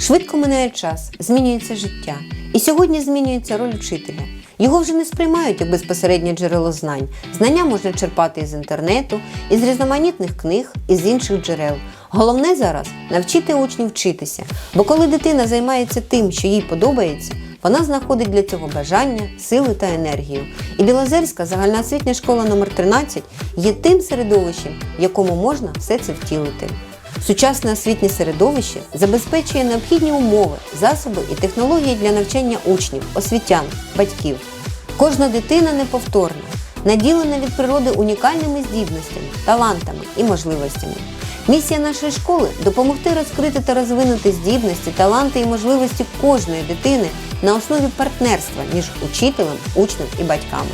Швидко минає час, змінюється життя. І сьогодні змінюється роль вчителя. Його вже не сприймають як безпосереднє джерело знань. Знання можна черпати із інтернету, із різноманітних книг, із інших джерел. Головне зараз навчити учнів вчитися, бо коли дитина займається тим, що їй подобається, вона знаходить для цього бажання, сили та енергію. І Білозерська загальноосвітня школа номер 13 є тим середовищем, в якому можна все це втілити. Сучасне освітнє середовище забезпечує необхідні умови, засоби і технології для навчання учнів, освітян, батьків. Кожна дитина неповторна, наділена від природи унікальними здібностями, талантами і можливостями. Місія нашої школи допомогти розкрити та розвинути здібності, таланти і можливості кожної дитини на основі партнерства між учителем, учнем і батьками.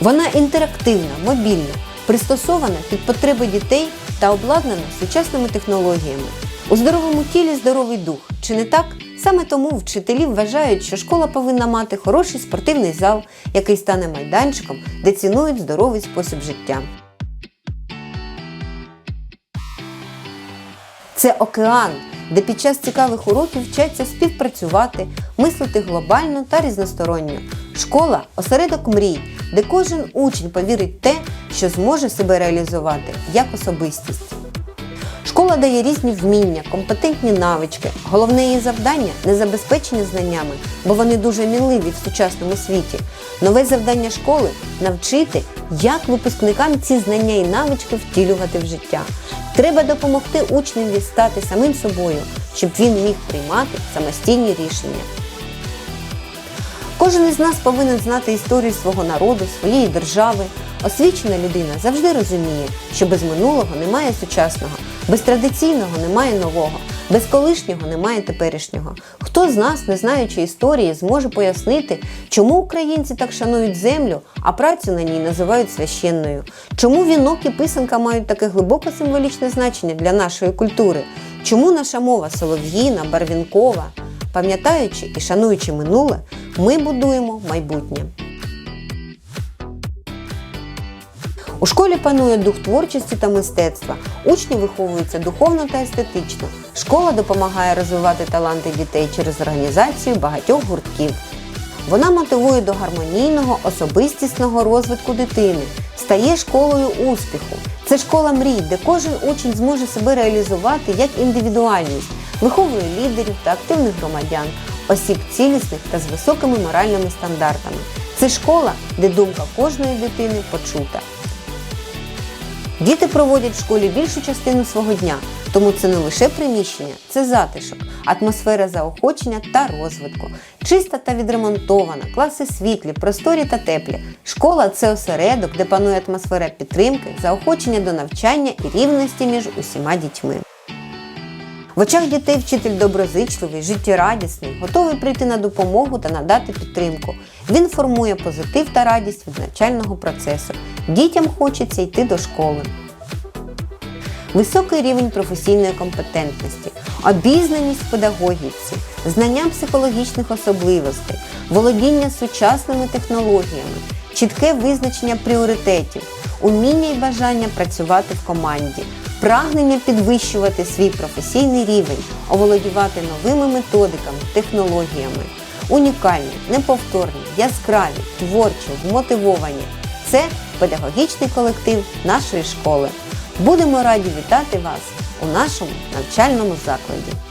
Вона інтерактивна, мобільна, пристосована під потреби дітей та обладнана сучасними технологіями. У здоровому тілі здоровий дух. Чи не так? Саме тому вчителі вважають, що школа повинна мати хороший спортивний зал, який стане майданчиком, де цінують здоровий спосіб життя. Це океан, де під час цікавих уроків вчаться співпрацювати, мислити глобально та різносторонньо. Школа осередок мрій, де кожен учень повірить в те, що зможе себе реалізувати як особистість. Школа дає різні вміння, компетентні навички. Головне її завдання не забезпечення знаннями, бо вони дуже мінливі в сучасному світі. Нове завдання школи навчити, як випускникам ці знання і навички втілювати в життя. Треба допомогти учневі стати самим собою, щоб він міг приймати самостійні рішення. Кожен із нас повинен знати історію свого народу, своєї держави. Освічена людина завжди розуміє, що без минулого немає сучасного, без традиційного немає нового, без колишнього немає теперішнього. Хто з нас, не знаючи історії, зможе пояснити, чому українці так шанують землю, а працю на ній називають священною? Чому вінок і писанка мають таке глибоке символічне значення для нашої культури? Чому наша мова солов'їна, барвінкова? Пам'ятаючи і шануючи минуле, ми будуємо майбутнє. У школі панує дух творчості та мистецтва. Учні виховуються духовно та естетично. Школа допомагає розвивати таланти дітей через організацію багатьох гуртків. Вона мотивує до гармонійного особистісного розвитку дитини, стає школою успіху. Це школа мрій, де кожен учень зможе себе реалізувати як індивідуальність, виховує лідерів та активних громадян, осіб цілісних та з високими моральними стандартами. Це школа, де думка кожної дитини почута. Діти проводять в школі більшу частину свого дня, тому це не лише приміщення, це затишок, атмосфера заохочення та розвитку. Чиста та відремонтована, класи світлі, просторі та теплі. Школа це осередок, де панує атмосфера підтримки, заохочення до навчання і рівності між усіма дітьми. В очах дітей вчитель доброзичливий, життєрадісний, готовий прийти на допомогу та надати підтримку. Він формує позитив та радість від навчального процесу. Дітям хочеться йти до школи. Високий рівень професійної компетентності, обізнаність в педагогіці, знання психологічних особливостей, володіння сучасними технологіями, чітке визначення пріоритетів, уміння і бажання працювати в команді, прагнення підвищувати свій професійний рівень, оволодівати новими методиками, технологіями. Унікальні, неповторні, яскраві, творчі, вмотивовані. Це педагогічний колектив нашої школи. Будемо раді вітати вас у нашому навчальному закладі.